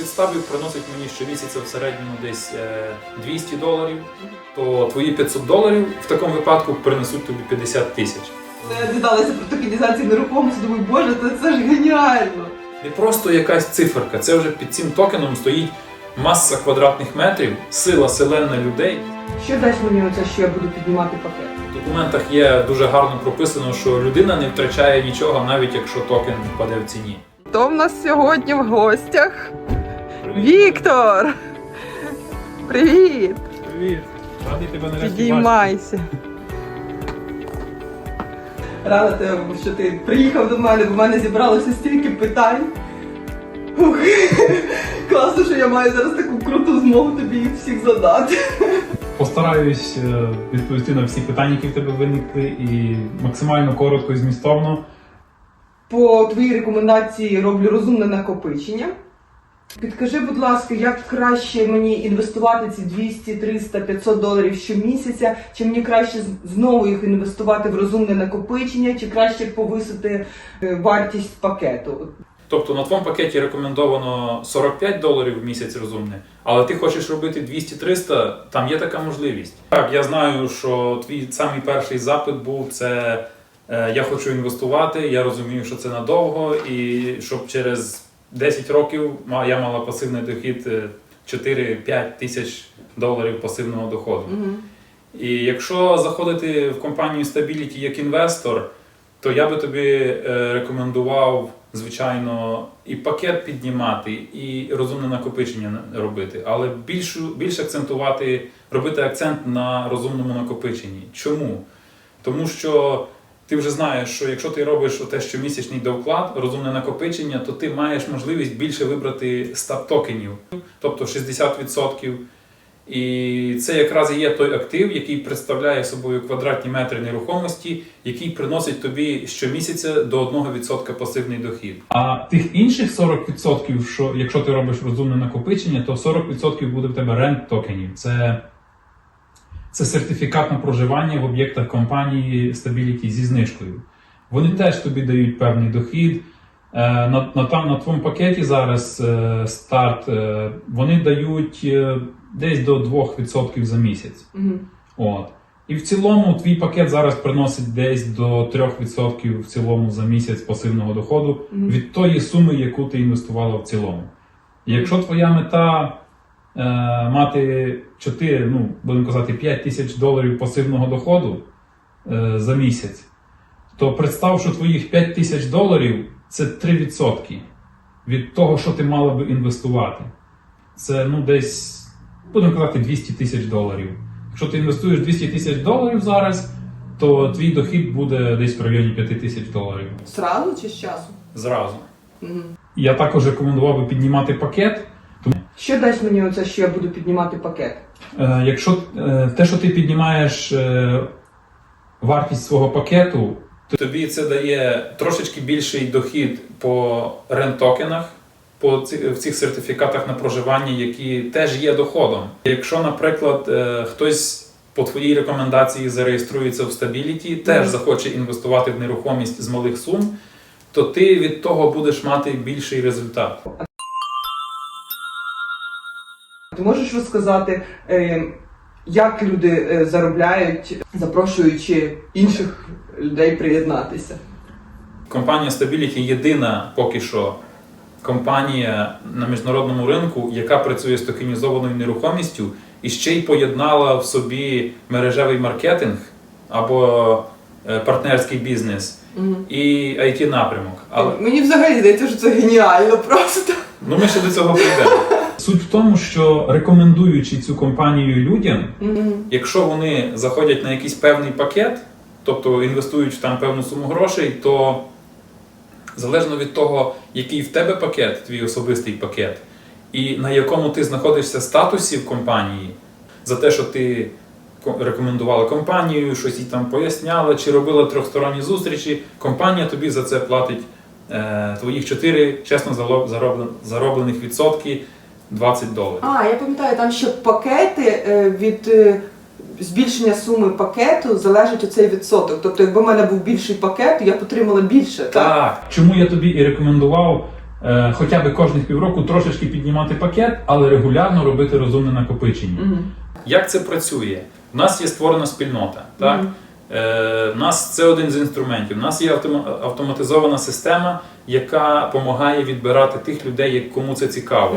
підставів приносить мені щомісяця в середньому десь е, 200 доларів, то твої 500 доларів в такому випадку принесуть тобі 50 тисяч. Коли я дізналася про токенізацію нерухомості, думаю, боже, це, це ж геніально. Не просто якась циферка, це вже під цим токеном стоїть маса квадратних метрів, сила селена людей. Що дасть мені оце, що я буду піднімати пакет? В документах є дуже гарно прописано, що людина не втрачає нічого, навіть якщо токен впаде в ціні. Хто в нас сьогодні в гостях? Віктор! Привіт! Привіт! Радий тебе нарешті бачити. Підіймайся. Рада тебе, що ти приїхав до мене, бо в мене зібралося стільки питань. Ух, Класно, що я маю зараз таку круту змогу тобі їх всіх задати. Постараюсь е, відповісти на всі питання, які в тебе виникли, і максимально коротко і змістовно. По твоїй рекомендації роблю розумне накопичення. Підкажи, будь ласка, як краще мені інвестувати ці 200, 300, 500 доларів щомісяця? Чи мені краще знову їх інвестувати в розумне накопичення, чи краще повисити е, вартість пакету? Тобто на твоєму пакеті рекомендовано 45 доларів в місяць розумне, але ти хочеш робити 200-300, там є така можливість. Так, я знаю, що твій самий перший запит був це е, я хочу інвестувати, я розумію, що це надовго, і щоб через 10 років я мала пасивний дохід е, 4-5 тисяч доларів пасивного доходу. Угу. І якщо заходити в компанію Stability як інвестор, то я би тобі е, рекомендував, звичайно, і пакет піднімати, і розумне накопичення робити, але більшу, більше акцентувати, робити акцент на розумному накопиченні. Чому? Тому що ти вже знаєш, що якщо ти робиш те щомісячний довклад, розумне накопичення, то ти маєш можливість більше вибрати стаб токенів, тобто 60%. І це якраз і є той актив, який представляє собою квадратні метри нерухомості, який приносить тобі щомісяця до 1% пасивний дохід. А тих інших 40%, що якщо ти робиш розумне накопичення, то 40% буде в тебе рент токенів. Це, це сертифікат на проживання в об'єктах компанії Stability зі знижкою. Вони теж тобі дають певний дохід. Е, На, на, там, на твоєму пакеті зараз е, старт, е, вони дають десь до 2% за місяць. Угу. От. І в цілому твій пакет зараз приносить десь до 3% в цілому за місяць пасивного доходу Мгм. від тої суми, яку ти інвестувала в цілому. І якщо твоя мета мати 4, ну, будемо казати, 5 тисяч доларів пасивного доходу е, за місяць, то представ, що твоїх 5 тисяч доларів це 3% від того, що ти мала би інвестувати. Це ну, десь, будемо казати, 200 тисяч доларів. Якщо ти інвестуєш 200 тисяч доларів зараз, то твій дохід буде десь в районі 5 тисяч доларів. Сразу чи з часу? Зразу. Угу. Я також рекомендував би піднімати пакет. Що дасть мені оце, що я буду піднімати пакет? Е, Якщо е, те, що ти піднімаєш е, вартість свого пакету, то Тобі це дає трошечки більший дохід по рент-токенах, по ці- в цих сертифікатах на проживання, які теж є доходом. Якщо, наприклад, е, хтось по твоїй рекомендації зареєструється в Stability, теж захоче інвестувати в нерухомість з малих сум, то ти від того будеш мати більший результат. Ти можеш розказати, е, як люди е, заробляють, запрошуючи інших людей приєднатися? Компанія Stability єдина поки що компанія на міжнародному ринку, яка працює з токенізованою нерухомістю і ще й поєднала в собі мережевий маркетинг або е, партнерський бізнес і it напрямок. Але Мені взагалі здається, що це геніально просто. ну ми ще до цього прийдемо. Суть в тому, що рекомендуючи цю компанію людям, Якщо вони заходять на якийсь певний пакет, тобто інвестують в там певну суму грошей, то залежно від того, який в тебе пакет, твій особистий пакет, і на якому ти знаходишся статусі в компанії, за те, що ти рекомендувала компанію, щось їй там поясняла, чи робила трьохсторонні зустрічі, компанія тобі за це платить е, твоїх 4 чесно зароблених відсотки 20 доларів. А, я пам'ятаю, там ще пакети е, від е, збільшення суми пакету залежить оцей відсоток. Тобто, якби в мене був більший пакет, я б отримала більше, так? Так, чому я тобі і рекомендував е, хоча б кожних півроку трошечки піднімати пакет, але регулярно робити розумне накопичення. Мгм. Як це працює? У нас є створена спільнота. Так? Мгм. Е, у нас це один з інструментів. У нас є автома- автоматизована система, яка допомагає відбирати тих людей, кому це цікаво.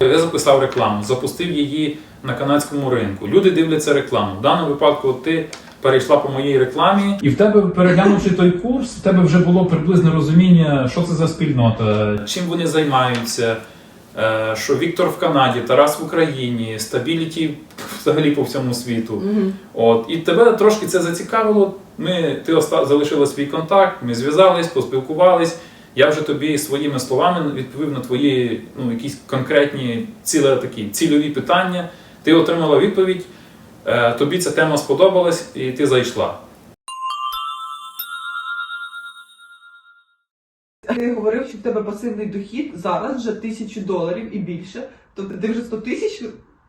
Я записав рекламу, запустив її на канадському ринку. Люди дивляться рекламу. В даному випадку ти перейшла по моїй рекламі. І в тебе, переглянувши той курс, в тебе вже було приблизне розуміння, що це за спільнота, Чим вони займаються? Е, Що Віктор в Канаді, Тарас в Україні, стабіліті взагалі по всьому світу. Мгм. От і тебе трошки це зацікавило. Ми ти оста- залишила свій контакт, ми зв'язались, поспілкувались. Я вже тобі своїми словами відповів на твої ну, якісь конкретні ціле такі цільові питання. Ти отримала відповідь. е, Тобі ця тема сподобалась, і ти зайшла. В тебе пасивний дохід зараз вже тисячу доларів і більше. Тобто ти вже 100 тисяч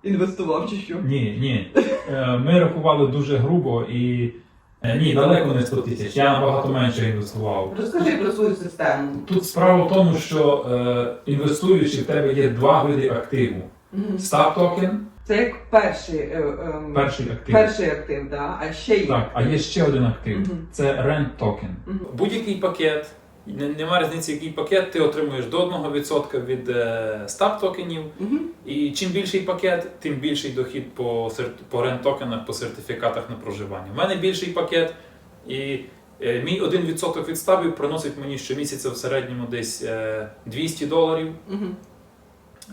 інвестував чи що? Ні, ні. Е, Ми рахували дуже грубо і е, ні, далеко не 100 тисяч. Я набагато менше інвестував. Розкажи про свою систему. Тут справа в тому, що е, інвестуючи, в тебе є два види активу: стап токен, Це як перший, е, ем, перший актив. перший актив, да? а ще є. Так, а є ще один актив це рент токен. Будь-який пакет, нема різниці, який пакет, ти отримуєш до 1% від е, стаб токенів. Мгм. І чим більший пакет, тим більший дохід по, по рент-токенах, по сертифікатах на проживання. У мене більший пакет, і е, мій 1% від стабів приносить мені щомісяця в середньому десь е, 200 доларів. Мгм.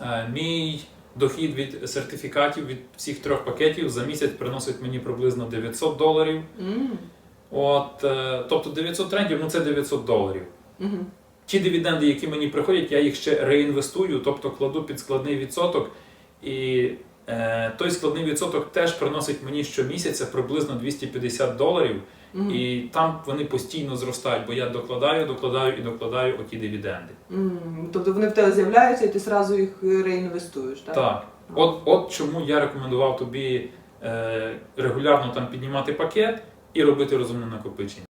Е, мій дохід від сертифікатів від всіх трьох пакетів за місяць приносить мені приблизно 900 доларів. Мгм. От, е, тобто 900 трендів, ну це 900 доларів. Мгм. Ті дивіденди, які мені приходять, я їх ще реінвестую, тобто кладу під складний відсоток. І е, той складний відсоток теж приносить мені щомісяця приблизно 250 доларів. Мгм. І там вони постійно зростають, бо я докладаю, докладаю і докладаю оті дивіденди. Мгм. Тобто вони в тебе з'являються і ти одразу їх реінвестуєш, так? Так. От, от чому я рекомендував тобі е, регулярно там піднімати пакет і робити розумне накопичення.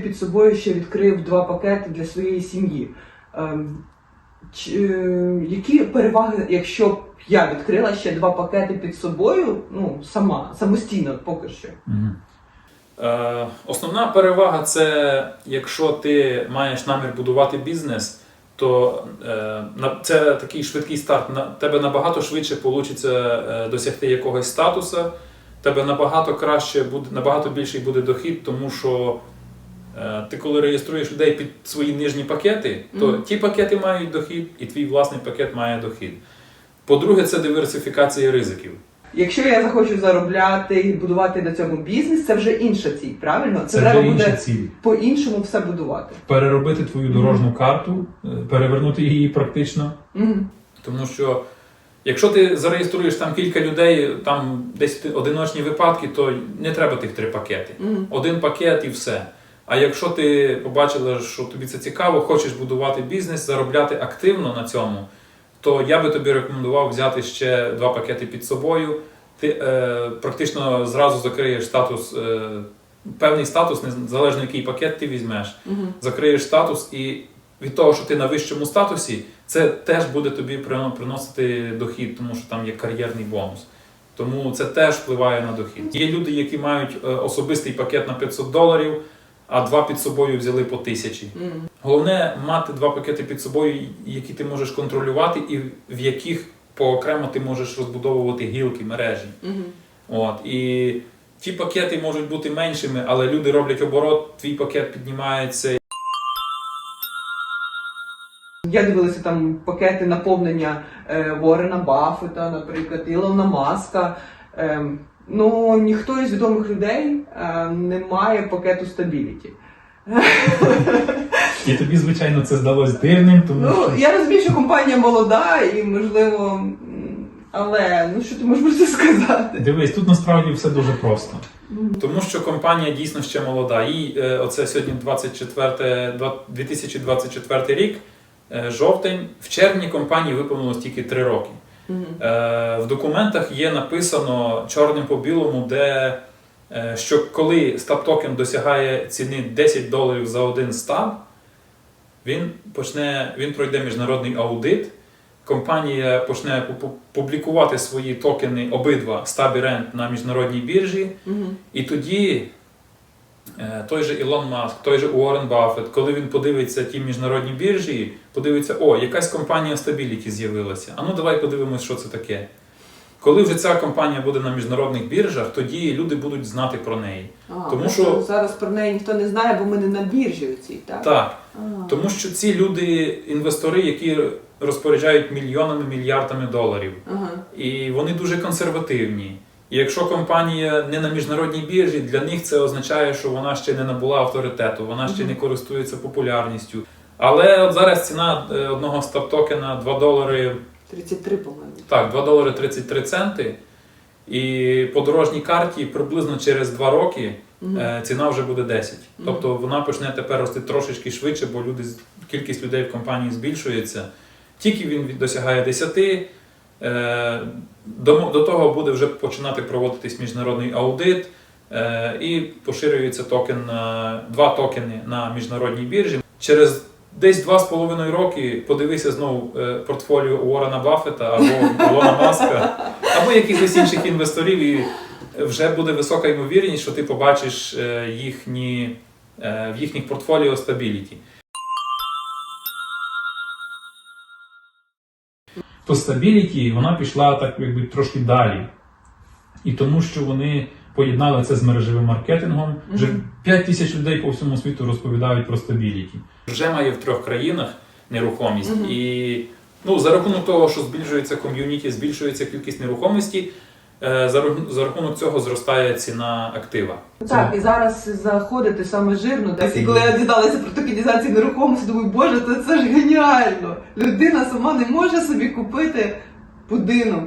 Під собою ще відкрив два пакети для своєї сім'ї. Ем, чи- е, які переваги, якщо б я відкрила ще два пакети під собою, ну сама, самостійно поки що. Е, основна перевага це якщо ти маєш намір будувати бізнес, то е, це такий швидкий старт. На тебе набагато швидше вийде досягти якогось статусу. Тебе набагато краще буде, набагато більший буде дохід, тому що ти коли реєструєш людей під свої нижні пакети, то Мгм. ті пакети мають дохід, і твій власний пакет має дохід. По-друге, це диверсифікація ризиків. Якщо я захочу заробляти і будувати на цьому бізнес, це вже інша ціль, правильно? Це, Це треба вже інша буде ціль. по-іншому все будувати. Переробити твою дорожню карту, е, перевернути її практично. Мгм. Тому що якщо ти зареєструєш там кілька людей, там десь одиночні випадки, то не треба тих три пакети. Мгм. Один пакет і все. А якщо ти побачила, що тобі це цікаво, хочеш будувати бізнес, заробляти активно на цьому, то я би тобі рекомендував взяти ще два пакети під собою. Ти е, практично зразу закриєш статус, е, певний статус, незалежно який пакет ти візьмеш Мгм. закриєш статус, і від того, що ти на вищому статусі, це теж буде тобі приносити дохід, тому що там є кар'єрний бонус. Тому це теж впливає на дохід. Є люди, які мають е, особистий пакет на 500 доларів, а два під собою взяли по тисячі. Мгм. Головне мати два пакети під собою, які ти можеш контролювати, і в яких поокремо ти можеш розбудовувати гілки, мережі. Мгм. От і ті пакети можуть бути меншими, але люди роблять оборот, твій пакет піднімається. Я дивилася там пакети наповнення е, Ворена Баффета, наприклад, Ілона Маска. Ем, ну, ніхто із відомих людей е, не має пакету стабіліті. І тобі, звичайно, це здалось дивним, тому Ну, що я розумію, що компанія молода і, можливо, м, але ну що ти можеш про це сказати? дивись, тут насправді все дуже просто. Тому що компанія дійсно ще молода. Їй е, оце сьогодні 24, два- 2024 рік, е, жовтень. В червні компанії виповнилось тільки 3 роки. Е, В документах є написано чорним по білому, де е, що коли стаб-токен досягає ціни 10 доларів за один стаб, він почне, він пройде міжнародний аудит. Компанія почне пу- пу- публікувати свої токени обидва стаб і рент на міжнародній біржі. І тоді той же Ілон Маск, той же Уоррен Баффет, коли він подивиться ті міжнародні біржі, подивиться, о, якась компанія Stability з'явилася. А ну давай подивимось, що це таке. Коли вже ця компанія буде на міжнародних біржах, тоді люди будуть знати про неї. А, Тому що- зараз про неї ніхто не знає, бо ми не на біржі оцій, так? Так, А. тому що ці люди, інвестори, які розпоряджають мільйонами, мільярдами доларів. Ага. І вони дуже консервативні. І якщо компанія не на міжнародній біржі, для них це означає, що вона ще не набула авторитету, вона ще не користується популярністю. Але от зараз ціна е, одного стап-токена 2 долари, 33, по-моєму. так, 2 долари 33 центи. І по дорожній карті приблизно через 2 роки е, ціна вже буде 10. Мгм. Тобто вона почне тепер рости трошечки швидше, бо люди, кількість людей в компанії збільшується. Тільки він досягає 10, е, до, до того буде вже починати проводитись міжнародний аудит. е, І поширюється токен на два токени на міжнародній біржі. Через десь 2,5 роки подивися знову е, портфоліо Уоррена Баффета або Ілона Маска, або якихось інших інвесторів, і вже буде висока ймовірність, що ти побачиш е, їхні, е, в їхніх портфоліо стабіліті. То стабіліті вона пішла так якби трошки далі. І тому, що вони поєднали це з мережевим маркетингом. Вже Мгм. 5 тисяч людей по всьому світу розповідають про стабіліті. Вже має в трьох країнах нерухомість. І ну, за рахунок того, що збільшується ком'юніті, збільшується кількість нерухомості, за рахунок- за рахунок цього зростає ціна актива. Так, і зараз заходити саме жирно. Так, коли я дізналася про токенізацію нерухомості, думаю, боже, це, це ж геніально. Людина сама не може собі купити будинок,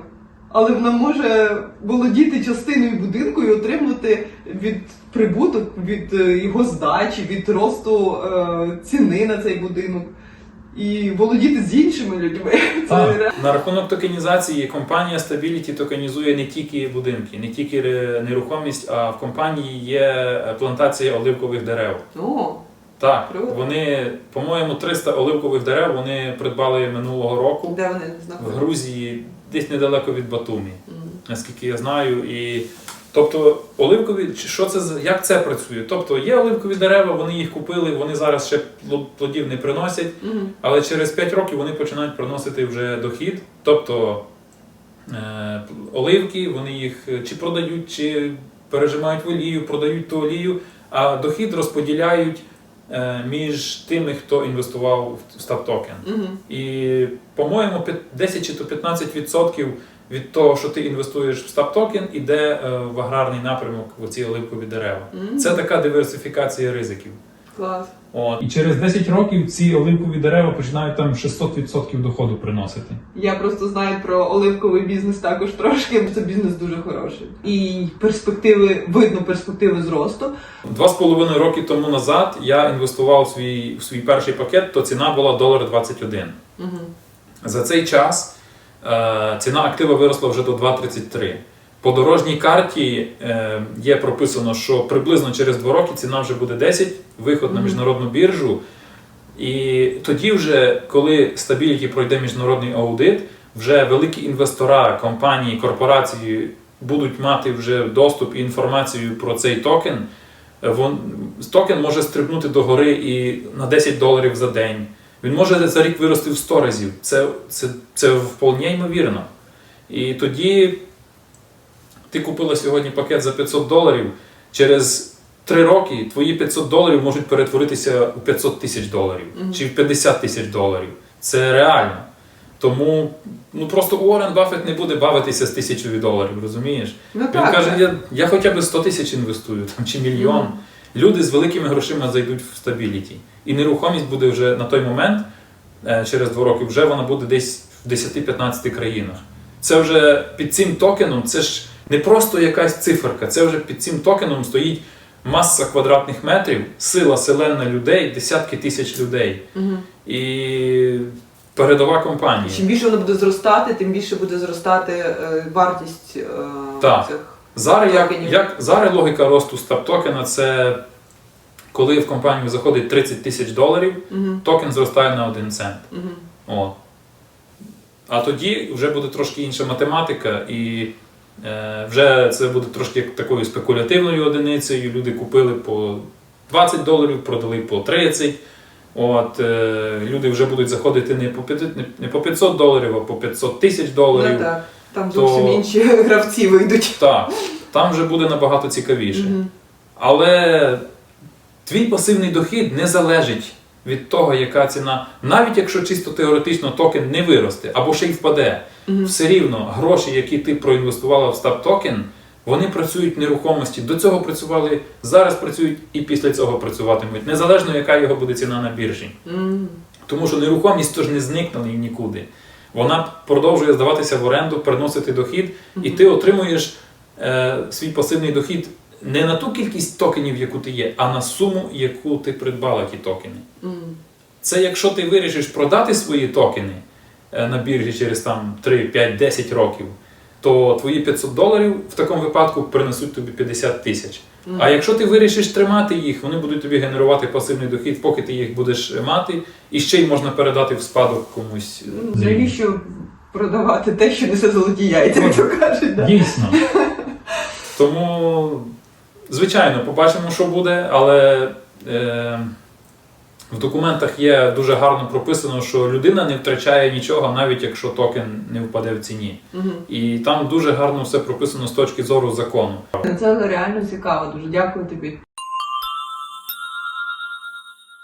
але вона може володіти частиною будинку і отримати від прибуток від е, його здачі, від росту е, ціни на цей будинок. І володіти з іншими людьми. Це Так. На рахунок токенізації компанія Stability токенізує не тільки будинки, не тільки нерухомість, а в компанії є плантація оливкових дерев. О, Так, Круто. вони, по-моєму, 300 оливкових дерев вони придбали минулого року де вони в знаходяться? Грузії, десь недалеко від Батумі, наскільки я знаю. І тобто оливкові, що це як це працює? Тобто є оливкові дерева, вони їх купили, вони зараз ще плодів не приносять. Мгм. Але через 5 років вони починають приносити вже дохід. Тобто е, оливки, вони їх е, чи продають, чи пережимають в олію, продають ту олію, а дохід розподіляють е, між тими, хто інвестував в став-токен. І, по-моєму, 10 чи то 15% від того, що ти інвестуєш в стап-токен, іде е, в аграрний напрямок в оці оливкові дерева. Мгм. Це така диверсифікація ризиків. Клас. От. І через 10 років ці оливкові дерева починають там 600% доходу приносити. Я просто знаю про оливковий бізнес також трошки. Це бізнес дуже хороший. І перспективи, видно перспективи зросту. Два з половиною роки тому назад я інвестував в свій, в свій перший пакет, то ціна була долар 21. Угу. За цей час ціна актива виросла вже до 2,33. По дорожній карті е, є прописано, що приблизно через 2 роки ціна вже буде 10, виход на міжнародну біржу. І тоді, вже, коли Stability пройде міжнародний аудит, вже великі інвестора, компанії, корпорації будуть мати вже доступ і інформацію про цей токен. Е, токен може стрибнути до гори і на 10 доларів за день. Він може за рік вирости в 100 разів. Це, це, це вполне ймовірно. І тоді ти купила сьогодні пакет за 500 доларів. Через 3 роки твої 500 доларів можуть перетворитися у 500 тисяч доларів Мгм. чи в 50 тисяч доларів. Це реально. Тому ну просто Уоррен Баффет не буде бавитися з тисячою доларів, розумієш? Ну Він так. каже, я, я хоча б 100 тисяч інвестую там, чи мільйон. Мгм. Люди з великими грошима зайдуть в стабіліті. І нерухомість буде вже на той момент, е, через 2 роки, вже вона буде десь в 10-15 країнах. Це вже під цим токеном, це ж не просто якась циферка, це вже під цим токеном стоїть маса квадратних метрів, сила селена людей, десятки тисяч людей. Мгм. І передова компанія. Чим більше воно буде зростати, тим більше буде зростати е, вартість е, Так. цих Зараз, як, як, зараз логіка росту стап-токена це коли в компанію заходить 30 тисяч доларів, Угу. токен зростає на 1 цент. Угу. От. А тоді вже буде трошки інша математика, і е, вже це буде трошки такою спекулятивною одиницею. Люди купили по 20 доларів, продали по 30. От, е, люди вже будуть заходити не по, п'яти- не- не по 500 доларів, а по 500 тисяч доларів. Ну так, там то- зовсім інші гравці вийдуть. Так, там вже буде набагато цікавіше. Мгм. Але твій пасивний дохід не залежить від того, яка ціна. Навіть якщо чисто теоретично токен не виросте або ще й впаде, Мгм. все рівно гроші, які ти проінвестувала в стаб токен, вони працюють в нерухомості. До цього працювали, зараз працюють і після цього працюватимуть, незалежно яка його буде ціна на біржі. Мгм. Тому що нерухомість то ж не зникне ні- нікуди. Вона продовжує здаватися в оренду, приносити дохід, і ти отримуєш е, свій пасивний дохід не на ту кількість токенів, яку ти є, а на суму, яку ти придбала ті токени. Мгм. Це якщо ти вирішиш продати свої токени е, на біржі через там 3, 5, 10 років, то твої 500 доларів в такому випадку принесуть тобі 50 тисяч. Мгм. А якщо ти вирішиш тримати їх, вони будуть тобі генерувати пасивний дохід, поки ти їх будеш мати, і ще й можна передати в спадок комусь. Ну, Навіщо продавати те, що несе золоті яйця, як то кажуть? да? Дійсно. Тому, звичайно, побачимо, що буде, але е, в документах є дуже гарно прописано, що людина не втрачає нічого, навіть якщо токен не впаде в ціні. Угу. І там дуже гарно все прописано з точки зору закону. Це реально цікаво. Дуже дякую тобі.